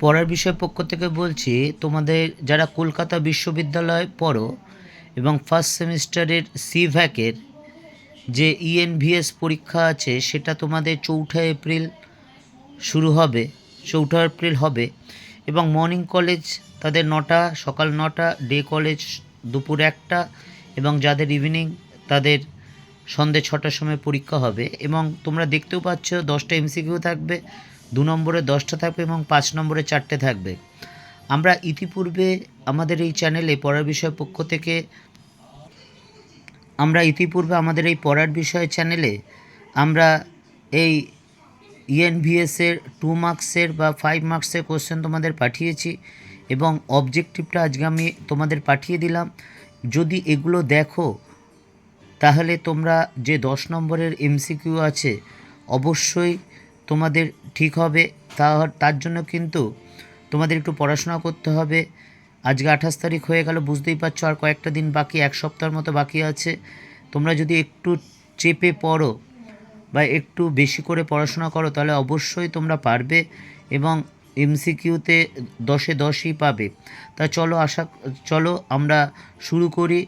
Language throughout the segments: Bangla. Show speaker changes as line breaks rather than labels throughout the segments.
পড়ার বিষয় পক্ষ থেকে বলছি, তোমাদের যারা কলকাতা বিশ্ববিদ্যালয়ে পড়ো এবং ফার্স্ট সেমিস্টারের সিভ্যাকের যে E ইএনভিএস পরীক্ষা আছে, সেটা তোমাদের চৌঠা এপ্রিল শুরু হবে, চৌঠা এপ্রিল হবে এবং মর্নিং কলেজ তাদের নটা, সকাল নটা ডে কলেজ দুপুর একটা এবং যাদের ইভিনিং তাদের সন্ধে ছটার সময় পরীক্ষা হবে এবং তোমরা দেখতেও পাচ্ছ দশটা এমসিকিউ থাকবে। দু নম্বরে দশটা থাকবে এবং পাঁচ নম্বরে চারটে থাকবে। আমরা ইতিপূর্বে আমাদের এই চ্যানেলে পড়ার বিষয় পক্ষ থেকে আমরা ইতিপূর্বে আমাদের এই পড়ার বিষয় চ্যানেলে আমরা এই ইএনভিএসের টু মার্কসের বা ফাইভ মার্কসের কোশ্চেন তোমাদের পাঠিয়েছি এবং অবজেক্টিভটা আজকে আমি তোমাদের পাঠিয়ে দিলাম। যদি এগুলো দেখো, তাহলে তোমরা যে দশ নম্বরের এমসিকিউ আছে, অবশ্যই তোমাদের ঠিক হবে, তা তার জন্য কিন্তু তোমাদের একটু পড়াশোনা করতে হবে। আজকে আঠাশ তারিখ হয়ে গেল, বুঝতেই পারছ আর কয়েকটা দিন বাকি, এক সপ্তাহের মতো বাকি আছে। তোমরা যদি একটু চেপে পড়ো বা একটু বেশি করে পড়াশোনা করো, তাহলে অবশ্যই তোমরা পারবে এবং এমসিকিউতে দশে দশই পাবে। তা চলো আশা, চলো আমরা শুরু করি।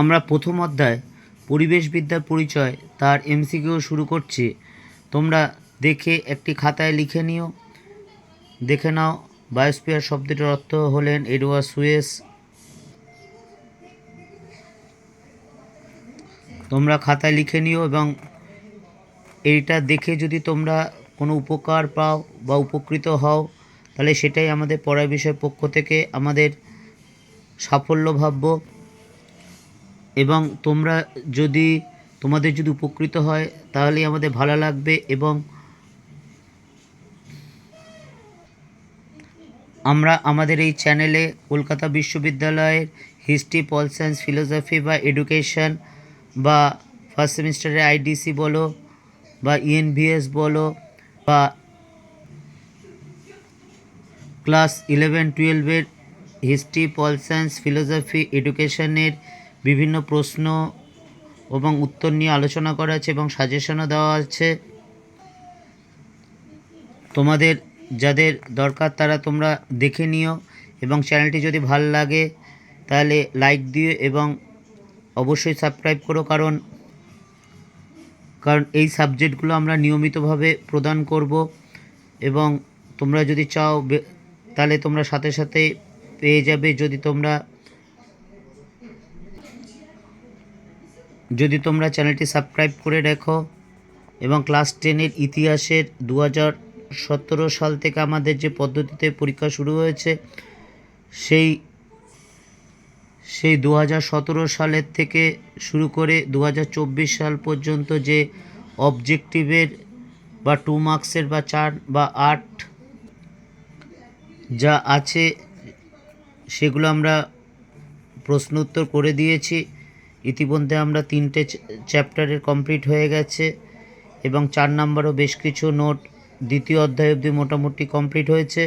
আমরা প্রথম অধ্যায় পরিবেশবিদ্যার পরিচয় তার এমসিকিউ শুরু করছি। তোমরা দেখে একটি খাতায় লিখে নিও। দেখে নাও, বায়োস্ফিয়ার শব্দটির অর্থ হলেন এডওয়ার্ড সুয়েস। তোমরা খাতায় লিখে নিও এবং এইটা দেখে যদি তোমরা কোনো উপকার পাও বা উপকৃত হও, তাহলে সেটাই আমাদের পড়ার বিষয় পক্ষ থেকে আমাদের সাফল্য ভাববো এবং তোমরা যদি, তোমাদের যদি উপকৃত হয় তাহলেই আমাদের ভালো লাগবে এবং আমরা আমাদের এই চ্যানেলে কলকাতা বিশ্ববিদ্যালয়ের হিস্ট্রি, পল সায়েন্স, ফিলোসফি বা এডুকেশন বা ফার্স্ট সেমিস্টারের আইডিসি বলো বা ইএনভিএস বলো বা ক্লাস ইলেভেন, টুয়েলভের হিস্ট্রি, পল সায়েন্স, ফিলোসফি, এডুকেশনের বিভিন্ন প্রশ্ন এবং উত্তর নিয়ে আলোচনা করা আছে এবং সাজেশনও দেওয়া আছে। তোমাদের, যাদের দরকার তারা তোমরা দেখে নিও এবং চ্যানেলটি যদি ভালো লাগে তাহলে লাইক দিও এবং অবশ্যই সাবস্ক্রাইব করো কারণ কারণ এই সাবজেক্টগুলো আমরা নিয়মিতভাবে প্রদান করব এবং তোমরা যদি চাও তাহলে তোমরা সাথে সাথে পেয়ে যাবে যদি তোমরা যদি তোমরা চ্যানেলটি সাবস্ক্রাইব করে রাখো এবং ক্লাস টেনের ইতিহাসের দু সতেরো সাল থেকে আমাদের যে পদ্ধতিতে পরীক্ষা শুরু হয়েছে, সেই সেই দু হাজার সতেরো সালের থেকে শুরু করে দু হাজার চব্বিশ সাল পর্যন্ত যে অবজেক্টিভের বা টু মার্কসের বা চার বা আট যা আছে, সেগুলো আমরা প্রশ্ন উত্তর করে দিয়েছি। ইতিমধ্যে আমরা তিনটে চ্যাপ্টারের কমপ্লিট হয়ে গেছে এবং চার নাম্বারও বেশ কিছু নোট দ্বিতীয় অধ্যায় অবধি মোটামুটি কমপ্লিট হয়েছে।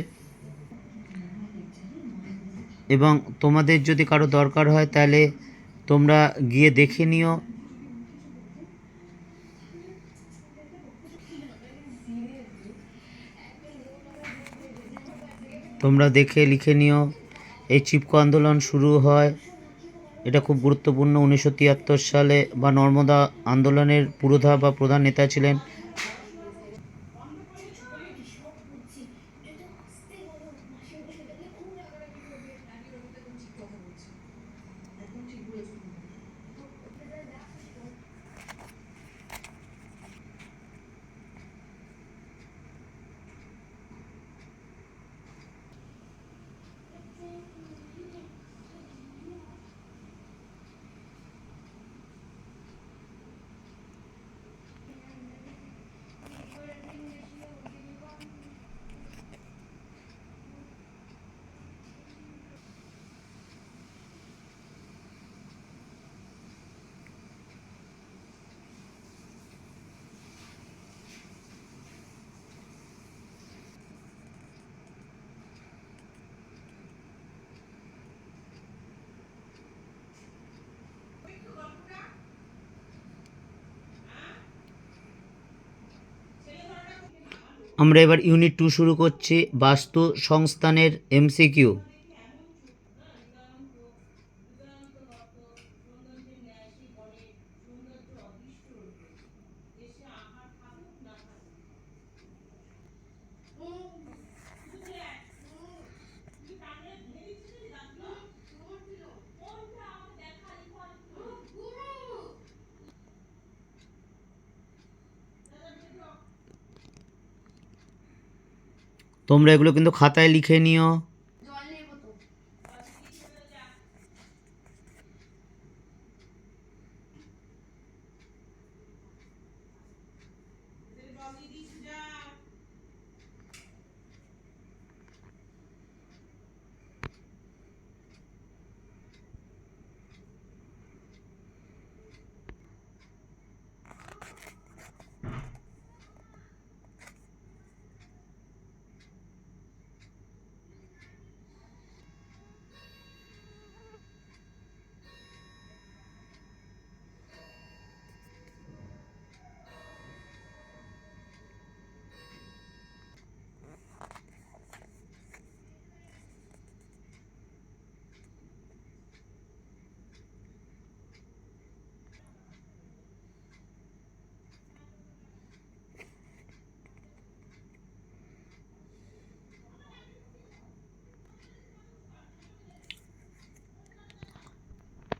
এবং তোমাদের যদি কারও দরকার হয় তাহলে তোমরা গিয়ে দেখে নিও। তোমরা দেখে লিখে নিও। এই চিপকো আন্দোলন শুরু হয় এটা খুব গুরুত্বপূর্ণ। উনিশশো তিয়াত্তর সালে বা নর্মদা আন্দোলনের পুরোধা বা প্রধান নেতা ছিলেন আমরা এবার ইউনিট টু শুরু করছি বাস্তু সংস্থানের এমসিকিউ তোমরা এগুলো কিন্তু খাতায় লিখে নিও।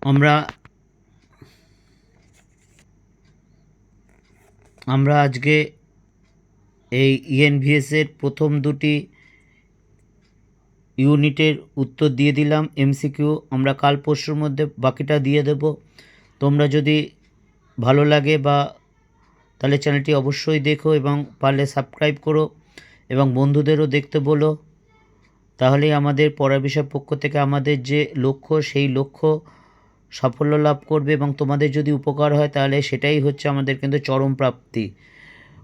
আমরা আমরা আজকে এই ইএনভিএস এর প্রথম দুটি ইউনিটের উত্তর দিয়ে দিলাম এমসিকিউ আমরা কাল পরশুর মধ্যে বাকিটা দিয়ে দেব। তোমরা যদি ভালো লাগে বা, তাহলে চ্যানেলটি অবশ্যই দেখো এবং পারলে সাবস্ক্রাইব করো এবং বন্ধুদেরও দেখতে বলো। তাহলেই আমাদের পড়া বিষয় পক্ষ থেকে আমাদের যে লক্ষ্য, সেই লক্ষ্য সাফল্য লাভ করবে এবং তোমাদের যদি উপকার হয়, তাহলে সেটাই হচ্ছে আমাদের কিন্তু চরম প্রাপ্তি।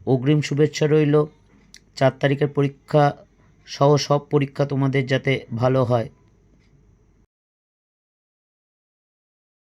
অগ্রিম শুভেচ্ছা রইল। চার তারিখের পরীক্ষা সহ সব পরীক্ষা তোমাদের যাতে ভালো হয়।